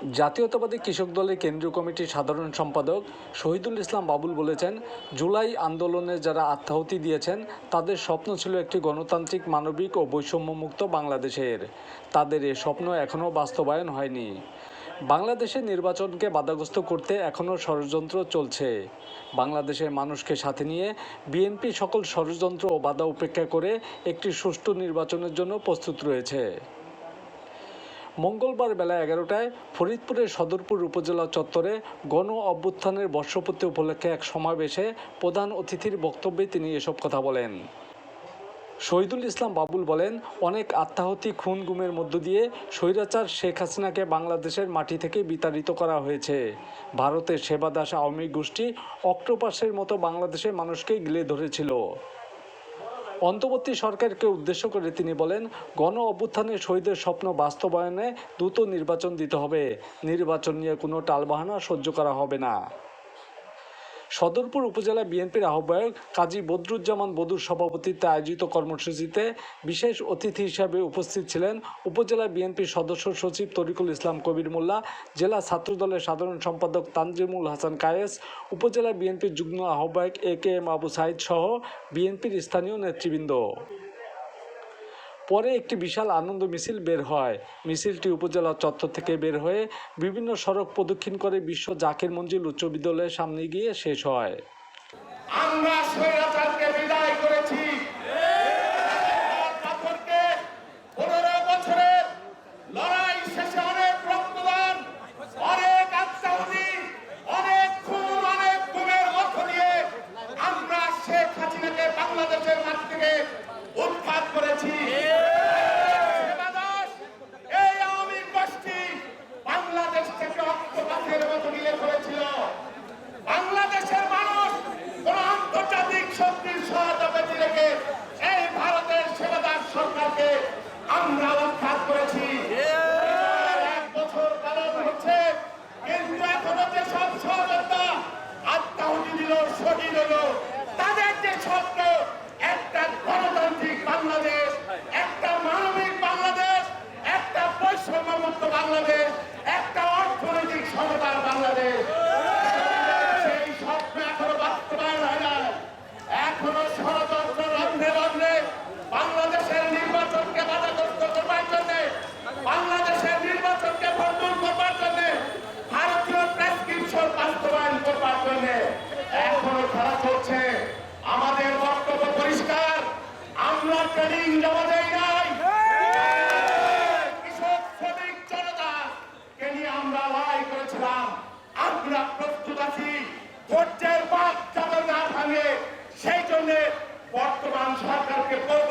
জাতীয়তাবাদী কৃষক দলের কেন্দ্রীয় কমিটির সাধারণ সম্পাদক শহীদুল ইসলাম বাবুল বলেছেন, জুলাই আন্দোলনে যারা আত্মাহুতি দিয়েছেন, তাদের স্বপ্ন ছিল একটি গণতান্ত্রিক, মানবিক ও বৈষম্যমুক্ত বাংলাদেশের। তাদের এ স্বপ্ন এখনও বাস্তবায়ন হয়নি। বাংলাদেশের নির্বাচনকে বাধাগ্রস্ত করতে এখনও ষড়যন্ত্র চলছে। বাংলাদেশের মানুষকে সাথে নিয়ে বিএনপি সকল ষড়যন্ত্র ও বাধা উপেক্ষা করে একটি সুষ্ঠু নির্বাচনের জন্য প্রস্তুত রয়েছে। মঙ্গলবার বেলা এগারোটায় ফরিদপুরের সদরপুর উপজেলা চত্বরে গণ অভ্যুত্থানের বর্ষপূর্তি উপলক্ষে এক সমাবেশে প্রধান অতিথির বক্তব্যে তিনি এসব কথা বলেন। শহীদুল ইসলাম বাবুল বলেন, অনেক আত্মাহতি খুন গুমের মধ্য দিয়ে স্বৈরাচার শেখ হাসিনাকে বাংলাদেশের মাটি থেকে বিতাড়িত করা হয়েছে। ভারতের সেবাদাস আওয়ামী গোষ্ঠী অক্টোপাসের মতো বাংলাদেশের মানুষকে গিলে ধরেছিল। অন্তর্বর্তী সরকারকে উদ্দেশ্য করে তিনি বলেন, গণ অভ্যুত্থানের শহীদের স্বপ্ন বাস্তবায়নে দ্রুত নির্বাচন দিতে হবে। নির্বাচন নিয়ে কোনো টালবাহানা সহ্য করা হবে না। সদরপুর উপজেলা বিএনপির আহ্বায়ক কাজী বদরুজ্জামান বদুর সভাপতিত্বে আয়োজিত কর্মসূচিতে বিশেষ অতিথি হিসাবে উপস্থিত ছিলেন উপজেলা বিএনপির সদস্য সচিব তরিকুল ইসলাম কবির মোল্লা, জেলা ছাত্রদলের সাধারণ সম্পাদক তানজিমুল হাসান কায়েস, উপজেলা বিএনপির যুগ্ম আহ্বায়ক A K M Abu Saeed সহ বিএনপির স্থানীয় নেতৃবৃন্দ। পরে একটি বিশাল আনন্দ মিছিল বের হয়। মিছিলটি উপজেলা চত্বর থেকে বের হয়ে বিভিন্ন সড়ক প্রদক্ষিণ করে বিশ্ব জাকির মঞ্জিল উচ্চ বিদ্যালয়ের সামনে গিয়ে শেষ হয় লড়াই শেষে অনেক রক্তদান অনেক আত্মাহুতি অনেক খুন অনেক গুমের মধ্য দিয়ে আমরা শেখ হাসিনাকে বাংলাদেশের মাটি থেকে উৎখাত করেছি সেবাদাস, এই আওয়ামী গোষ্ঠী বাংলাদেশ থেকে অক্টোপাসের মতো গিলে করেছিল বাংলাদেশের মানুষ কোন আন্তর্জাতিক শক্তির সহায়তা পেতে রেখে এই ভারতের সেবাদার সরকারকে আমরা উৎখাত করেছি। এক বছর পালন হচ্ছে, কিন্তু সব সহযোগিতা আত্মাহুতি দিল, শহীদ হলো তাদের যে স্বপ্ন একটা গণতান্ত্রিক বাংলাদেশ একটা মানবিক বাংলাদেশ একটা বৈষম্যমুক্ত বাংলাদেশ একটা অর্থনৈতিক সমতার বাংলাদেশ সেই স্বপ্ন এখনও বাস্তবায়ন হয় না এখনও ষড়যন্ত্র রন্ধে রন্ধে বাংলাদেশের নির্বাচনকে বাধাগ্রস্ত করবার জন্য বাংলাদেশের নির্বাচনকে ভণ্ডুল করবার জন্য ভারতীয় প্রেসক্রিপশন বাস্তবায়ন করবার জন্য এখনও খেলা চলছে আমাদের বক্তব্য পরিষ্কার আমরা কৃষক শ্রমিক আমরা লড়াই করেছিলাম। আমরা প্রস্তুত আছি ধৈর্যের যাতে না ভাঙে, সেই জন্য বর্তমান সরকারকে বলব